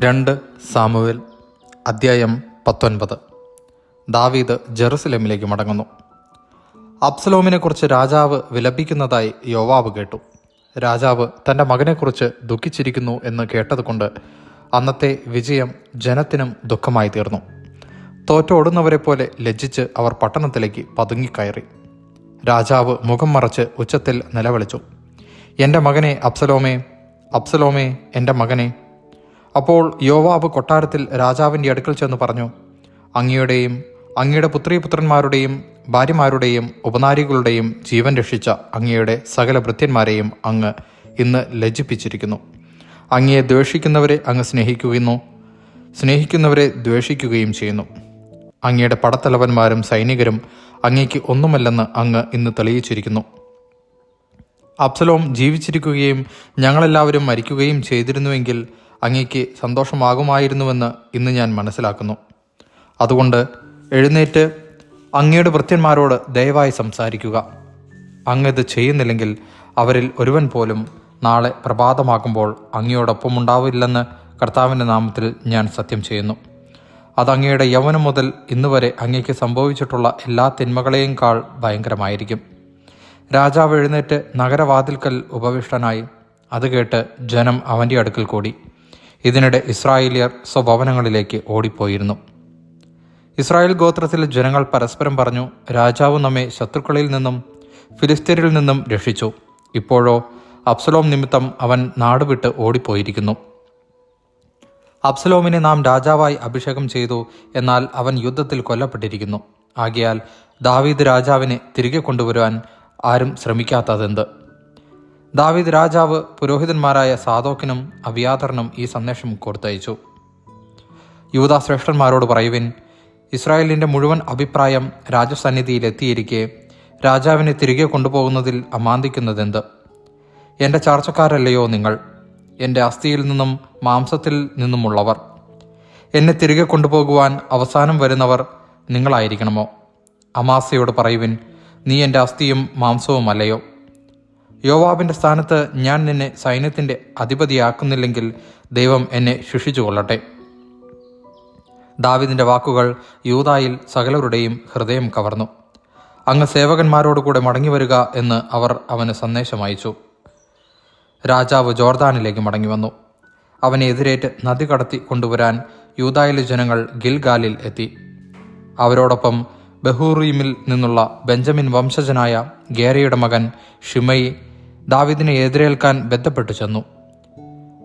രണ്ട് സാമുവേൽ അദ്ധ്യായം പത്തൊൻപത്. ദാവീദ് ജെറുസലേമിലേക്ക് മടങ്ങുന്നു. അബ്സലോമിനെക്കുറിച്ച് രാജാവ് വിലപിക്കുന്നതായി യോവാബ് കേട്ടു. രാജാവ് തന്റെ മകനെക്കുറിച്ച് ദുഃഖിച്ചിരിക്കുന്നു എന്ന് കേട്ടതുകൊണ്ട് അന്നത്തെ വിജയം ജനത്തിനും ദുഃഖമായി തീർന്നു. തോറ്റോടുന്നവരെ പോലെ ലജ്ജിച്ച് അവർ പട്ടണത്തിലേക്ക് പതുങ്ങിക്കയറി. രാജാവ് മുഖം മറച്ച് ഉച്ചത്തിൽ നിലവിളിച്ചു. എന്റെ മകനെ അബ്സലോമേ അബ്സലോമേ എന്റെ മകനെ അപ്പോൾ യോവാബ് കൊട്ടാരത്തിൽ രാജാവിന്റെ അടുക്കൽ ചെന്ന് പറഞ്ഞു അങ്ങയുടെയും അങ്ങയുടെ പുത്രീപുത്രന്മാരുടെയും ഭാര്യമാരുടെയും ഉപനാരികളുടെയും ജീവൻ രക്ഷിച്ച അങ്ങയുടെ സകല ഭൃത്യന്മാരെയും അങ്ങ് ഇന്ന് ലജ്ജിപ്പിച്ചിരിക്കുന്നു. അങ്ങയെ ദ്വേഷിക്കുന്നവരെ അങ്ങ് സ്നേഹിക്കുന്നു സ്നേഹിക്കുന്നവരെ ദ്വേഷിക്കുകയും ചെയ്യുന്നു. അങ്ങയുടെ പടത്തലവന്മാരും സൈനികരും അങ്ങേക്ക് ഒന്നുമല്ലെന്ന് അങ്ങ് ഇന്ന് തെളിയിച്ചിരിക്കുന്നു. അബ്സലോം ജീവിച്ചിരിക്കുകയും ഞങ്ങളെല്ലാവരും മരിക്കുകയും ചെയ്തിരുന്നുവെങ്കിൽ അങ്ങയ്ക്ക് സന്തോഷമാകുമായിരുന്നുവെന്ന് ഇന്ന് ഞാൻ മനസ്സിലാക്കുന്നു. അതുകൊണ്ട് എഴുന്നേറ്റ് അങ്ങയുടെ വൃത്യന്മാരോട് ദയവായി സംസാരിക്കുക. അങ്ങ് ഇത് ചെയ്യുന്നില്ലെങ്കിൽ അവരിൽ ഒരുവൻ പോലും നാളെ പ്രഭാതമാകുമ്പോൾ അങ്ങയോടൊപ്പം ഉണ്ടാവില്ലെന്ന് കർത്താവിന്റെ നാമത്തിൽ ഞാൻ സത്യം ചെയ്യുന്നു. അത് യൗവനം മുതൽ ഇന്ന് വരെ അങ്ങയ്ക്ക് സംഭവിച്ചിട്ടുള്ള എല്ലാ തിന്മകളെയും കാൾ ഭയങ്കരമായിരിക്കും. രാജാവ് എഴുന്നേറ്റ് നഗരവാതിൽക്കൽ ഉപവിഷ്ടനായി. അത് കേട്ട് ജനം അവന്റെ അടുക്കൽ കൂടി. ഇതിനിടെ ഇസ്രായേലിയർ സ്വഭവനങ്ങളിലേക്ക് ഓടിപ്പോയിരുന്നു. ഇസ്രായേൽ ഗോത്രത്തിലെ ജനങ്ങൾ പരസ്പരം പറഞ്ഞു രാജാവ് നമ്മെ ശത്രുക്കളിൽ നിന്നും ഫിലിസ്തീനിൽ നിന്നും രക്ഷിച്ചു. ഇപ്പോഴോ അബ്സലോം നിമിത്തം അവൻ നാടുവിട്ട് ഓടിപ്പോയിരിക്കുന്നു. അബ്സലോമിനെ നാം രാജാവായി അഭിഷേകം ചെയ്തു എന്നാൽ അവൻ യുദ്ധത്തിൽ കൊല്ലപ്പെട്ടിരിക്കുന്നു. ആകയാൽ ദാവീദ് രാജാവിനെ തിരികെ കൊണ്ടുവരുവാൻ ആരും ശ്രമിക്കാത്തതെന്ത്? ദാവീദ് രാജാവ് പുരോഹിതന്മാരായ സാദോക്കിനും അബിയാദറിനും ഈ സന്ദേശം കൊടുത്തയച്ചു. യൂത ശ്രേഷ്ഠന്മാരോട് പറയുവിൻ ഇസ്രായേലിന്റെ മുഴുവൻ അഭിപ്രായം രാജസന്നിധിയിൽ എത്തിയിരിക്കെ രാജാവിനെ തിരികെ കൊണ്ടുപോകുന്നതിൽ അമാന്തിക്കുന്നതെന്ത്? എന്റെ ചാർച്ചക്കാരല്ലയോ നിങ്ങൾ? എന്റെ അസ്ഥിയിൽ നിന്നും മാംസത്തിൽ നിന്നുമുള്ളവർ. എന്നെ തിരികെ കൊണ്ടുപോകുവാൻ അവസാനം വരുന്നവർ നിങ്ങളായിരിക്കണമോ? അമാസയോട് പറയുവിൻ നീ എന്റെ അസ്ഥിയും മാംസവുമല്ലയോ? യോവാബിന്റെ സ്ഥാനത്ത് ഞാൻ നിന്നെ സൈന്യത്തിന്റെ അധിപതിയാക്കുന്നില്ലെങ്കിൽ ദൈവം എന്നെ ശിക്ഷിച്ചു കൊള്ളട്ടെ ദാവിദിന്റെ വാക്കുകൾ യൂതായിൽ സകലരുടെയും ഹൃദയം കവർന്നു. അങ്ങ് സേവകന്മാരോടുകൂടെ മടങ്ങി വരിക എന്ന് അവർ അവന് സന്ദേശം അയച്ചു രാജാവ് ജോർദാനിലേക്ക് മടങ്ങി വന്നു അവനെ എതിരേറ്റ് നദി കടത്തി കൊണ്ടുവരാൻ യൂതായിലെ ജനങ്ങൾ ഗിൽഗാലിൽ എത്തി. അവരോടൊപ്പം ബഹൂറീമിൽ നിന്നുള്ള ബെഞ്ചമിൻ വംശജനായ ഗേരയുടെ മകൻ ഷിമയി ദാവിദിനെ എതിരേൽക്കാൻ ബന്ധപ്പെട്ടു ചെന്നു.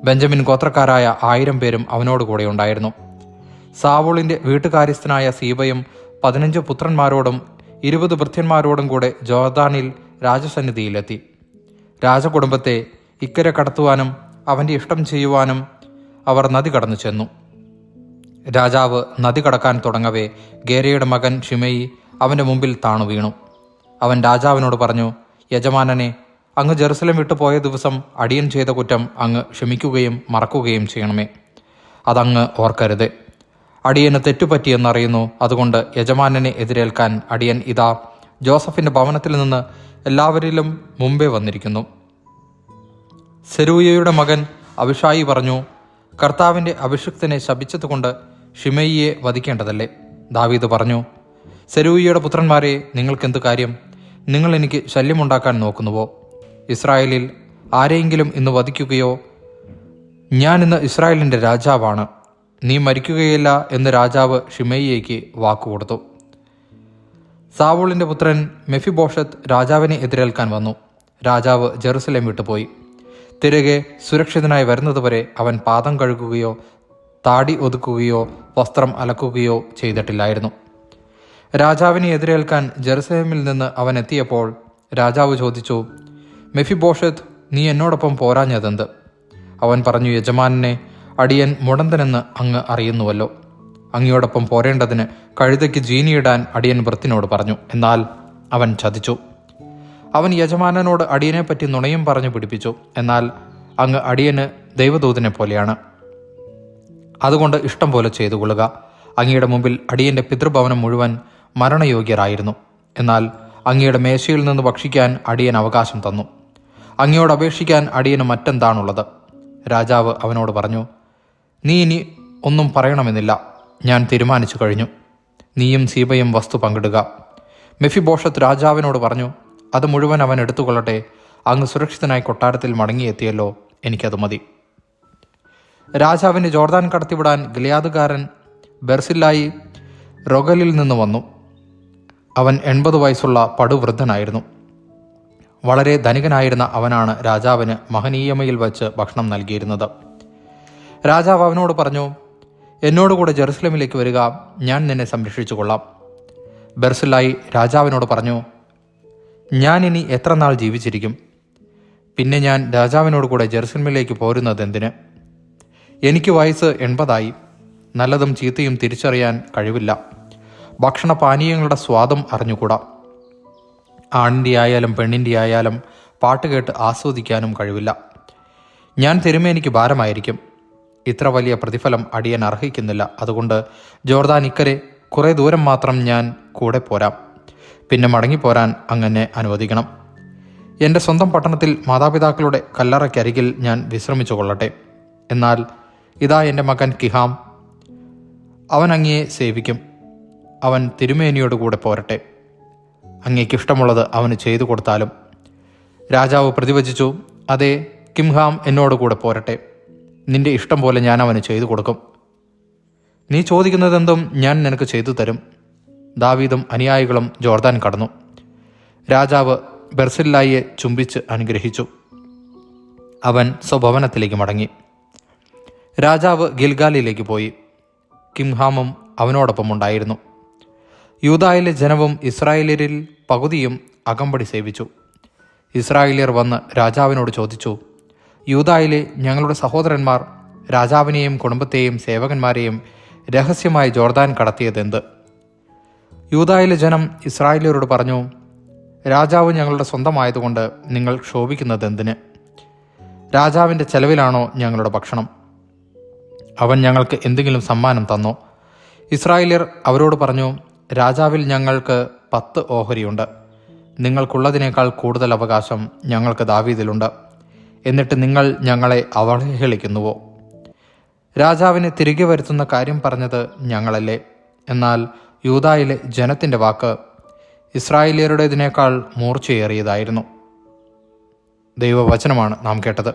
ബെഞ്ചമിൻ ഗോത്രക്കാരായ ആയിരം പേരും അവനോട് കൂടെ ഉണ്ടായിരുന്നു. സാവോളിന്റെ വീട്ടുകാര്യസ്ഥനായ സീബയും പതിനഞ്ച് പുത്രന്മാരോടും ഇരുപത് ഭൃത്യന്മാരോടും കൂടെ ജോർദാനിൽ രാജസന്നിധിയിലെത്തി. രാജകുടുംബത്തെ ഇക്കരെ കടത്തുവാനും അവന്റെ ഇഷ്ടം ചെയ്യുവാനും അവർ നദി കടന്നു ചെന്നു. രാജാവ് നദി കടക്കാൻ തുടങ്ങവേ ഗേരയുടെ മകൻ ഷിമയി അവന്റെ മുമ്പിൽ താണു വീണു. അവൻ രാജാവിനോട് പറഞ്ഞു യജമാനനെ അങ്ങ് ജെറുസലം വിട്ടു പോയ ദിവസം അടിയൻ ചെയ്ത കുറ്റം അങ്ങ് ക്ഷമിക്കുകയും മറക്കുകയും ചെയ്യണമേ. അതങ്ങ് ഓർക്കരുത്. അടിയന് തെറ്റുപറ്റിയെന്നറിയുന്നു. അതുകൊണ്ട് യജമാനനെ എതിരേൽക്കാൻ അടിയൻ ഇതാ ജോസഫിന്റെ ഭവനത്തിൽ നിന്ന് എല്ലാവരിലും മുമ്പേ വന്നിരിക്കുന്നു. സെരൂയയുടെ മകൻ അഭിഷായി പറഞ്ഞു കർത്താവിന്റെ അഭിഷിക്തനെ ശപിച്ചതുകൊണ്ട് ഷിമയിയെ വധിക്കേണ്ടതല്ലേ? ദാവീദ് പറഞ്ഞു സെരൂയയുടെ പുത്രന്മാരെ നിങ്ങൾക്കെന്ത് കാര്യം? നിങ്ങൾ എനിക്ക് ശല്യമുണ്ടാക്കാൻ നോക്കുന്നുവോ? ഇസ്രായേലിൽ ആരെയെങ്കിലും ഇന്ന് വധിക്കുകയോ ഞാൻ ഇന്ന് ഇസ്രായേലിന്റെ രാജാവാണ് നീ മരിക്കുകയില്ല എന്ന് രാജാവ് ഷിമയിയേക്ക് വാക്കുകൊടുത്തു. സാവൂളിന്റെ പുത്രൻ മെഫിബോഷത്ത് രാജാവിനെ എതിരേൽക്കാൻ വന്നു. രാജാവ് ജെറുസലേം വിട്ടുപോയി തിരികെ സുരക്ഷിതനായി വരുന്നതുവരെ അവൻ പാദം കഴുകുകയോ താടി ഒതുക്കുകയോ വസ്ത്രം അലക്കുകയോ ചെയ്തിട്ടില്ലായിരുന്നു. രാജാവിനെ എതിരേൽക്കാൻ ജെറുസലേമിൽ നിന്ന് അവൻ എത്തിയപ്പോൾ രാജാവ് ചോദിച്ചു മെഫിബോഷത്ത് നീ എന്നോടൊപ്പം പോരാഞ്ഞതെന്ത്? അവൻ പറഞ്ഞു യജമാനെ അടിയൻ മുടന്തനെന്ന് അങ്ങ് അറിയുന്നുവല്ലോ. അങ്ങയോടൊപ്പം പോരേണ്ടതിന് കഴുതയ്ക്ക് ജീനിയിടാൻ അടിയൻ വൃത്തിനോട് പറഞ്ഞു. എന്നാൽ അവൻ ചതിച്ചു. അവൻ യജമാനനോട് അടിയനെപ്പറ്റി നുണയും പറഞ്ഞു പിടിപ്പിച്ചു. എന്നാൽ അങ്ങ് അടിയന് ദൈവദൂതനെ പോലെയാണ്. അതുകൊണ്ട് ഇഷ്ടം പോലെ ചെയ്തു കൊള്ളുക. അങ്ങയുടെ മുമ്പിൽ അടിയന്റെ പിതൃഭവനം മുഴുവൻ മരണയോഗ്യരായിരുന്നു. എന്നാൽ അങ്ങയുടെ മേശയിൽ നിന്ന് ഭക്ഷിക്കാൻ അടിയൻ അവകാശം തന്നു. അങ്ങയോട് അപേക്ഷിക്കാൻ അടിയന് മറ്റെന്താണുള്ളത്? രാജാവ് അവനോട് പറഞ്ഞു നീ ഇനി ഒന്നും പറയണമെന്നില്ല. ഞാൻ തീരുമാനിച്ചു കഴിഞ്ഞു. നീയും സീബയും വസ്തു പങ്കിടുക. മെഫിബോഷത്ത് രാജാവിനോട് പറഞ്ഞു അത് മുഴുവൻ അവൻ എടുത്തുകൊള്ളട്ടെ. അങ്ങ് സുരക്ഷിതനായി കൊട്ടാരത്തിൽ മടങ്ങിയെത്തിയല്ലോ. എനിക്കത് മതി. രാജാവിന് ജോർദാൻ കടത്തിവിടാൻ ഗിലിയാദുകാരൻ ബെർസില്ലായി റൊഗലിൽ നിന്ന് വന്നു. അവൻ എൺപത് വയസ്സുള്ള പടുവൃദ്ധനായിരുന്നു. വളരെ ധനികനായിരുന്ന അവനാണ് രാജാവിന് മഹനീയമയിൽ വച്ച് ഭക്ഷണം നൽകിയിരുന്നത്. രാജാവ് അവനോട് പറഞ്ഞു എന്നോടുകൂടെ ജെറുസലമിലേക്ക് വരിക ഞാൻ നിന്നെ സംരക്ഷിച്ചു കൊള്ളാം ബെർസിലായി രാജാവിനോട് പറഞ്ഞു ഞാൻ ഇനി എത്ര നാൾ ജീവിച്ചിരിക്കും? പിന്നെ ഞാൻ രാജാവിനോട് കൂടെ ജെറുസലമിലേക്ക് പോരുന്നത് എന്തിന്? എനിക്ക് വയസ്സ് എൺപതായി നല്ലതും ചീത്തയും തിരിച്ചറിയാൻ കഴിവില്ല. ഭക്ഷണ പാനീയങ്ങളുടെ സ്വാദം അറിഞ്ഞുകൂടാ. ആണിന്റെ ആയാലും പെണ്ണിന്റെ ആയാലും പാട്ട് കേട്ട് ആസ്വദിക്കാനും കഴിവില്ല. ഞാൻ തിരുമേനിക്ക് ഭാരമായിരിക്കും. ഇത്ര വലിയ പ്രതിഫലം അടിയൻ അർഹിക്കുന്നില്ല. അതുകൊണ്ട് ജോർദാൻ ഇക്കരെ കുറേ ദൂരം മാത്രം ഞാൻ കൂടെ പോരാം. പിന്നെ മടങ്ങിപ്പോരാൻ അങ്ങനെ അനുവദിക്കണം. എന്റെ സ്വന്തം പട്ടണത്തിൽ മാതാപിതാക്കളുടെ കല്ലറയ്ക്കരികിൽ ഞാൻ വിശ്രമിച്ചു കൊള്ളട്ടെ. എന്നാൽ ഇതാ എന്റെ മകൻ കിഹാം. അവൻ അങ്ങയെ സേവിക്കും. അവൻ തിരുമേനിയോട് കൂടെ പോരട്ടെ. അങ്ങേക്ക് ഇഷ്ടമുള്ളത് അവന് ചെയ്തു കൊടുത്താലും. രാജാവ് പ്രതിവചിച്ചു അതെ കിംഹാം എന്നോട് കൂടെ പോരട്ടെ. നിന്റെ ഇഷ്ടം പോലെ ഞാൻ അവന് ചെയ്തു കൊടുക്കും. നീ ചോദിക്കുന്നതെന്തും ഞാൻ നിനക്ക് ചെയ്തു തരും. ദാവീദും അനുയായികളും ജോർദാൻ കടന്നു. രാജാവ് ബെർസില്ലായിയെ ചുംബിച്ച് അനുഗ്രഹിച്ചു. അവൻ സ്വഭവനത്തിലേക്ക് മടങ്ങി. രാജാവ് ഗിൽഗാലിലേക്ക് പോയി. കിംഹാമും അവനോടൊപ്പം ഉണ്ടായിരുന്നു യൂതായിലെ ജനവും ഇസ്രായേലിയരിൽ പകുതിയും അകമ്പടി സേവിച്ചു. ഇസ്രായേലിയർ വന്ന് രാജാവിനോട് ചോദിച്ചു യൂതായിലെ ഞങ്ങളുടെ സഹോദരന്മാർ രാജാവിനെയും കുടുംബത്തെയും സേവകന്മാരെയും രഹസ്യമായി ജോർദാൻ കടത്തിയതെന്ത്? യൂതായിലെ ജനം ഇസ്രായേലിയരോട് പറഞ്ഞു രാജാവ് ഞങ്ങളുടെ സ്വന്തമായതുകൊണ്ട് നിങ്ങൾ ക്ഷോഭിക്കുന്നത് എന്തിന് രാജാവിന്റെ ചെലവിലാണോ ഞങ്ങളുടെ ഭക്ഷണം. അവൻ ഞങ്ങൾക്ക് എന്തെങ്കിലും സമ്മാനം തന്നോ? ഇസ്രായേലിയർ അവരോട് പറഞ്ഞു രാജാവിൽ ഞങ്ങൾക്ക് പത്ത് ഓഹരിയുണ്ട്. നിങ്ങൾക്കുള്ളതിനേക്കാൾ കൂടുതൽ അവകാശം ഞങ്ങൾക്ക് ദാവീദിലുണ്ട്. എന്നിട്ട് നിങ്ങൾ ഞങ്ങളെ അവഹേളിക്കുന്നുവോ? രാജാവിനെ തിരികെ വരുത്തുന്ന കാര്യം പറഞ്ഞത് ഞങ്ങളല്ലേ. എന്നാൽ യൂതായിലെ ജനത്തിന്റെ വാക്ക് ഇസ്രായേലിയരുടേതിനേക്കാൾ മൂർച്ചയേറിയതായിരുന്നു. ദൈവവചനമാണ് നാം കേട്ടത്.